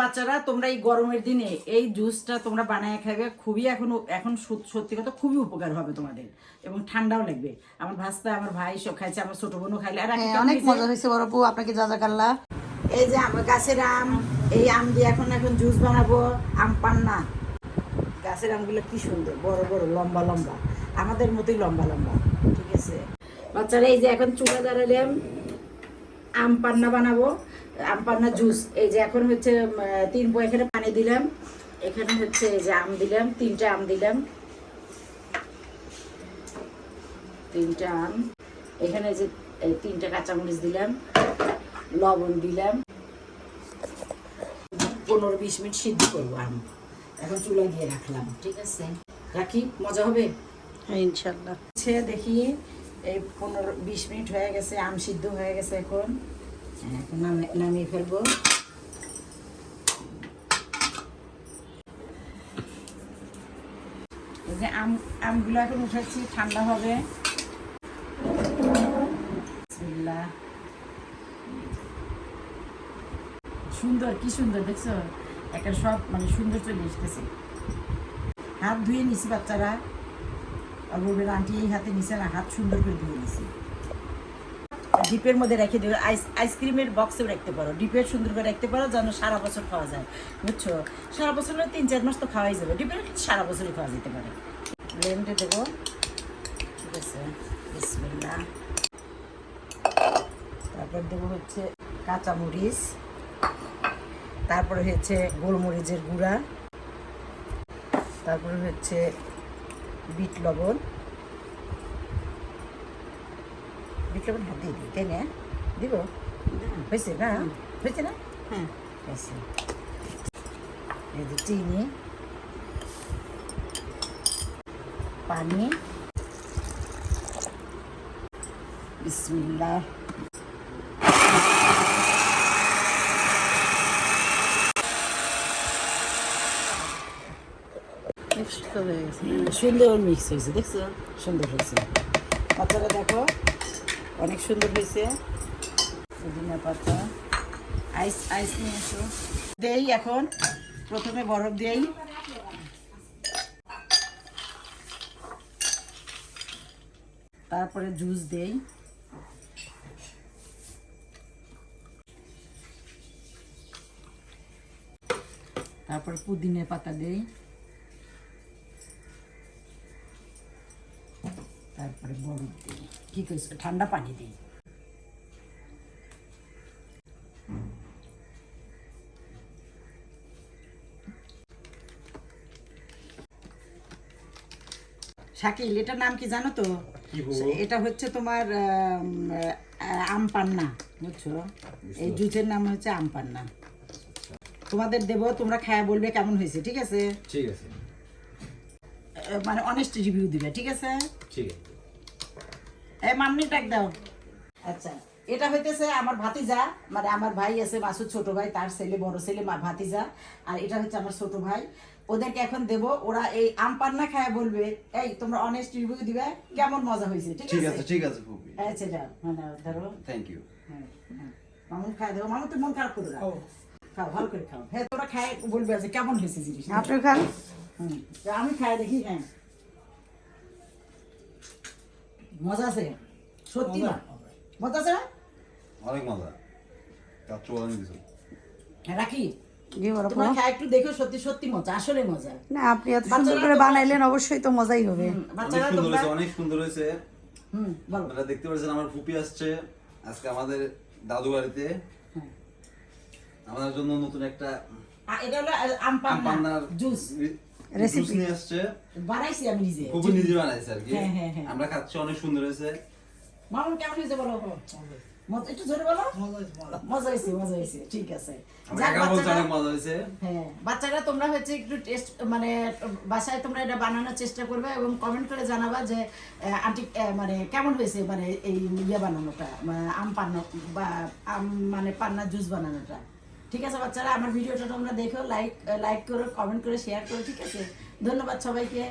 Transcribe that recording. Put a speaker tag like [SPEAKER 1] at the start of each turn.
[SPEAKER 1] বাচ্চারা তোমরা এই গরমের দিনে এই জুসটা তোমরা বানায় খাবে খুবই এখন এখন সত্যি কথা খুবই উপকার হবে তোমাদের। এবং ঠান্ডাও লাগবে। আমার ভাস্তা আমার ভাই সব খাইছে আমার ছোট বোনও খাইলে। আর
[SPEAKER 2] হ্যাঁ, অনেক মজা হয়েছে বড় বউ আপনাকে যা যা কাল্লা?
[SPEAKER 1] এই যে আমার গাছের আম এই আম দিয়ে এখন এখন জুস বানাবো। আম পান্না গাছের আমগুলো কি সুন্দর বড় বড় লম্বা লম্বা। আমাদের মতোই লম্বা লম্বা। ঠিক আছে? বাচ্চারা এই যে এখন চুলা দাঁড়ালাম আম পান্না বানাবো। আম পান্না জুস। এই যে এখন হচ্ছে তিন এখানে পানি দিলাম এখানে হচ্ছে এই যে আম দিলাম তিনটা আম দিলাম। তিনটা আম। এখানে যে তিনটা কাঁচামরিচ দিলাম লবণ দিলাম। পনেরো বিশ মিনিট সিদ্ধ করব আম। এখন চুলা দিয়ে রাখলাম ঠিক আছে? রাখি মজা হবে?
[SPEAKER 2] ইনশাল্লাহ।
[SPEAKER 1] সে দেখি এই পনেরো বিশ মিনিট হয়ে গেছে আম সিদ্ধ হয়ে গেছে এখন। নামিয়ে ফেলব। যে আম, আমগুলো এখন উঠাচ্ছি ঠান্ডা হবে। সুন্দর, কি সুন্দর, দেখছ? একটা সব মানে সুন্দর চলে এসতেছে হাত ধুয়ে নিছি বাচ্চারা। আর বলবেন আন্টি, এই হাতে নিছে না, হাত সুন্দর করে ধুয়ে নিছি। ডিপের মধ্যে রেখে দেবে আইস, আইসক্রিমের বক্সেও রাখতে পারো। ডিপের সুন্দর করে রাখতে পারো, যেন সারা বছর খাওয়া যায়। বুঝছ? সারা বছর তিন চার মাস তো খাওয়াই যাবে। ডিপের সারা বছরই খাওয়া যেতে পারে। ব্লেন্ডে দেবো। ঠিক আছে। বিসমিল্লা তারপর দেবো হচ্ছে কাঁচামরিচ। তারপরে হচ্ছে গোলমরিচের গুঁড়া। তারপরে হচ্ছে বিট লবণ। বিট লবণ হাত দিয়ে দিই তাই না দিব হয়েছে না হয়েছে না
[SPEAKER 2] হ্যাঁ
[SPEAKER 1] হয়েছে এই যে চিনি পানি বিসমিল্লাহ
[SPEAKER 2] মিক্সড হয়ে গেছে
[SPEAKER 1] সুন্দর মিক্স হয়েছে দেখছ সুন্দর হয়েছে বাচ্চারা দেখো অনেক সুন্দর হয়েছে। পুদিনা পাতা। আইস আইস নিয়ে এসো। দেই এখন। প্রথমে বরফ দেই। তারপরে জুস দেই। তারপর পুদিনা পাতা দেই। তারপরে বরফ দিই কি কইস ঠান্ডা পানি দিই শাকিল এটার নাম কি জানো তো? এটা হচ্ছে তোমার আম, পান্না বুঝছ? এই জুসের নাম হচ্ছে আম পান্না। তোমাদের দেবো তোমরা খায়া বলবে কেমন হয়েছে ঠিক আছে?
[SPEAKER 3] ঠিক আছে।
[SPEAKER 1] মানে অনেস্ট রিভিউ দিবে ঠিক আছে?
[SPEAKER 3] ঠিক আছে।
[SPEAKER 1] এই মামনি টাক দাও। আচ্ছা এটা হইতেছে আমার ভাতিজা মানে আমার ভাই আছে মাসুদ ছোট ভাই তার ছেলে বড় ছেলে মা- ভাতিজা আর এটা হচ্ছে আমার ছোট ভাই। ওদেরকে এখন দেব ওরা এই আম পান্না খায় বলবে এই তোমরা অনেস্ট রিভিউ দিবে কেমন মজা হয়েছে ঠিক
[SPEAKER 3] ঠিক
[SPEAKER 1] আছে?
[SPEAKER 3] ঠিক আছে
[SPEAKER 1] আচ্ছা যাও মানে ধরো।
[SPEAKER 3] Thank you.
[SPEAKER 1] মামুন খায় দেবো তুই মন খারাপ করে দাও খাও ভালো করে খাও। হ্যাঁ তোরা খায় বলবে আছে কেমন হয়েছে জিনিস
[SPEAKER 2] আপনি খান?
[SPEAKER 1] আমি খাই দেখি হ্যাঁ। মজা আছে? সত্যি না? মজা আছে না?
[SPEAKER 3] অনেক মজা। কাচ্চু
[SPEAKER 1] হ্যাঁ রাখি।
[SPEAKER 2] জি বড় বউ
[SPEAKER 1] তোমার খাই একটু দেখো সত্যি সত্যি মজা আসলে মজা।
[SPEAKER 2] না আপনি এত সুন্দর করে বানাইলেন অবশ্যই তো মজাই হবে।
[SPEAKER 3] অনেক
[SPEAKER 1] বাচ্চারা
[SPEAKER 3] সুন্দর
[SPEAKER 1] তোমরা
[SPEAKER 3] হয়েছে অনেক সুন্দর হয়েছে।
[SPEAKER 1] হুম
[SPEAKER 3] আপনারা দেখতে পাচ্ছেন আমার ফুপি আসছে আজকে আমাদের দাদু বাড়িতে।
[SPEAKER 1] হ্যাঁ।
[SPEAKER 3] আমাদের জন্য নতুন একটা
[SPEAKER 1] এটা হলো জুস।
[SPEAKER 3] জুস নিয়ে আসছে
[SPEAKER 1] বানাইছি আমি নিজে।
[SPEAKER 3] ফুপি নিজে বানাইছে আর কি। আমরা খাচ্ছি অনেক সুন্দর হয়েছে।
[SPEAKER 1] মামুন কেমন হয়েছে বলো? একটু জোরে বলো। মজা হয়েছে মজা হয়েছে। ঠিক আছে।
[SPEAKER 3] আমার
[SPEAKER 1] যাক,
[SPEAKER 3] কাকা বলছে
[SPEAKER 1] বাচ্চারা-
[SPEAKER 3] অনেক মজা হয়েছে।
[SPEAKER 1] হ্যাঁ বাচ্চারা তোমরা হচ্ছে একটু টেস্ট মানে বাসায় তোমরা এটা বানানোর চেষ্টা করবে এবং কমেন্ট করে জানাবা যে আন্টি মানে কেমন হয়েছে মানে এই ইয়ে বানানোটা মানে আম পান্না বা আম মানে পান্না জুস বানানোটা। ঠিক আছে, বাচ্চারা, আমার ভিডিওটা তোমরা দেখো লাইক লাইক করো কমেন্ট করে শেয়ার করো, ঠিক আছে? ধন্যবাদ সবাইকে।